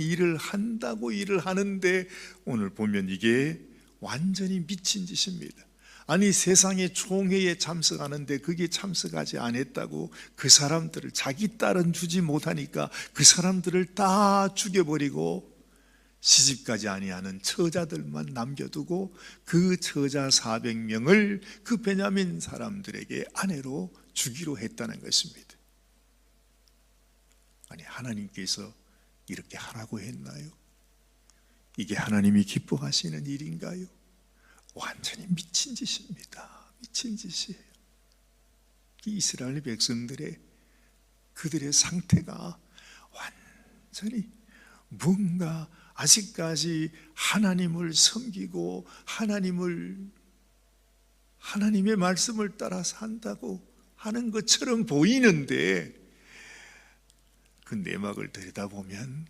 일을 한다고 일을 하는데 오늘 보면 이게 완전히 미친 짓입니다. 아니 세상의 총회에 참석하는데 그게 참석하지 않았다고 그 사람들을 자기 딸은 주지 못하니까 그 사람들을 다 죽여버리고 시집가지 아니하는 처자들만 남겨두고 그 처자 400명을 그 베냐민 사람들에게 아내로 주기로 했다는 것입니다. 아니 하나님께서 이렇게 하라고 했나요? 이게 하나님이 기뻐하시는 일인가요? 완전히 미친 짓입니다. 미친 짓이에요. 이 이스라엘 백성들의 그들의 상태가 완전히 뭔가 아직까지 하나님을 섬기고 하나님을 하나님의 말씀을 따라 산다고 하는 것처럼 보이는데 그 내막을 들여다보면